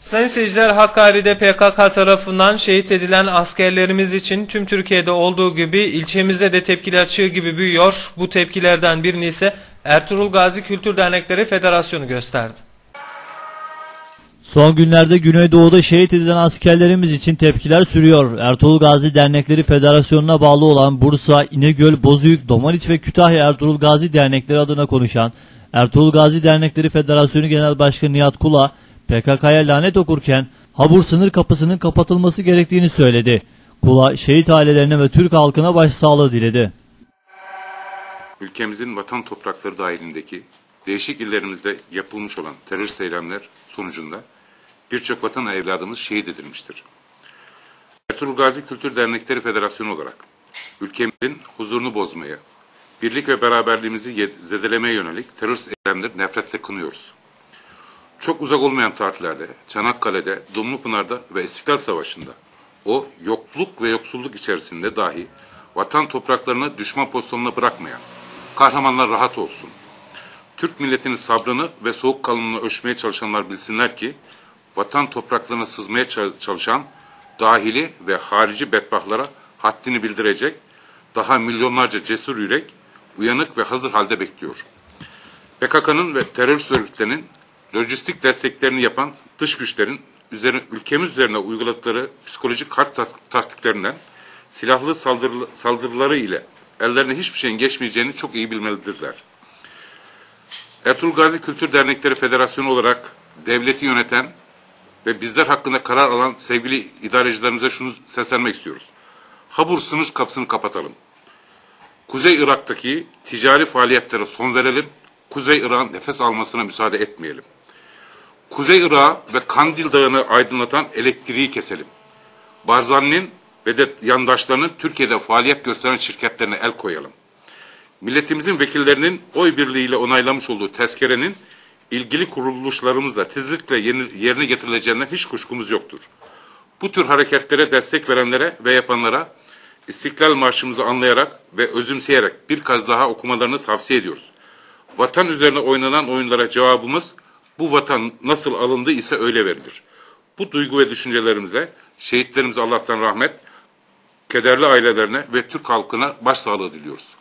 Sayın seyirciler Hakkari'de PKK tarafından şehit edilen askerlerimiz için tüm Türkiye'de olduğu gibi ilçemizde de tepkiler çığ gibi büyüyor. Bu tepkilerden birini ise Ertuğrul Gazi Kültür Dernekleri Federasyonu gösterdi. Son günlerde Güneydoğu'da şehit edilen askerlerimiz için tepkiler sürüyor. Ertuğrul Gazi Dernekleri Federasyonu'na bağlı olan Bursa, İnegöl, Bozüyük, Domaniç ve Kütahya Ertuğrul Gazi Dernekleri adına konuşan Ertuğrul Gazi Dernekleri Federasyonu Genel Başkanı Nihat Kula, PKK'ya lanet okurken Habur sınır kapısının kapatılması gerektiğini söyledi. Kula, şehit ailelerine ve Türk halkına başsağlığı diledi. ülkemizin vatan toprakları dahilindeki değişik illerimizde yapılmış olan terörist eylemler sonucunda birçok vatan evladımız şehit edilmiştir. Ertuğrul Gazi Kültür Dernekleri Federasyonu olarak ülkemizin huzurunu bozmaya, birlik ve beraberliğimizi ye- zedelemeye yönelik terörist eylemleri nefretle kınıyoruz. Çok uzak olmayan tarihlerde, Çanakkale'de, Dumlupınar'da ve İstiklal Savaşı'nda o yokluk ve yoksulluk içerisinde dahi vatan topraklarını düşman pozisyonuna bırakmayan, kahramanlar rahat olsun. Türk milletinin sabrını ve soğukkanlılığını ölçmeye çalışanlar bilsinler ki, vatan topraklarına sızmaya ça- çalışan dahili ve harici bedbahtlara haddini bildirecek, daha milyonlarca cesur yürek, uyanık ve hazır halde bekliyor. PKK'nın ve terörist örgütlerinin lojistik desteklerini yapan dış güçlerin üzerine, ülkemiz üzerine uyguladıkları psikolojik harp tak- taktiklerinden silahlı saldırı, saldırıları ile ellerine hiçbir şeyin geçmeyeceğini çok iyi bilmelidirler. Ertuğrul Gazi Kültür Dernekleri Federasyonu olarak devleti yöneten ve bizler hakkında karar alan sevgili idarecilerimize şunu seslenmek istiyoruz. Habur sınır kapısını kapatalım. Kuzey Irak'taki ticari faaliyetlere son verelim. Kuzey Irak'ın nefes almasına müsaade etmeyelim. Kuzey Irak ve Kandil Dağı'nı aydınlatan elektriği keselim. Barzani'nin ve de yandaşlarının Türkiye'de faaliyet gösteren şirketlerine el koyalım. Milletimizin vekillerinin oy birliğiyle onaylamış olduğu tezkerenin ilgili kuruluşlarımızla tezlikle yeni- yerine getirileceğinden hiç kuşkumuz yoktur. Bu tür hareketlere destek verenlere ve yapanlara İstiklal Marşımızı anlayarak ve özümseyerek bir kez daha okumalarını tavsiye ediyoruz. Vatan üzerine oynanan oyunlara cevabımız bu vatan nasıl alındı ise öyle verilir. Bu duygu ve düşüncelerimizle şehitlerimize Allah'tan rahmet, kederli ailelerine ve Türk halkına başsağlığı diliyoruz.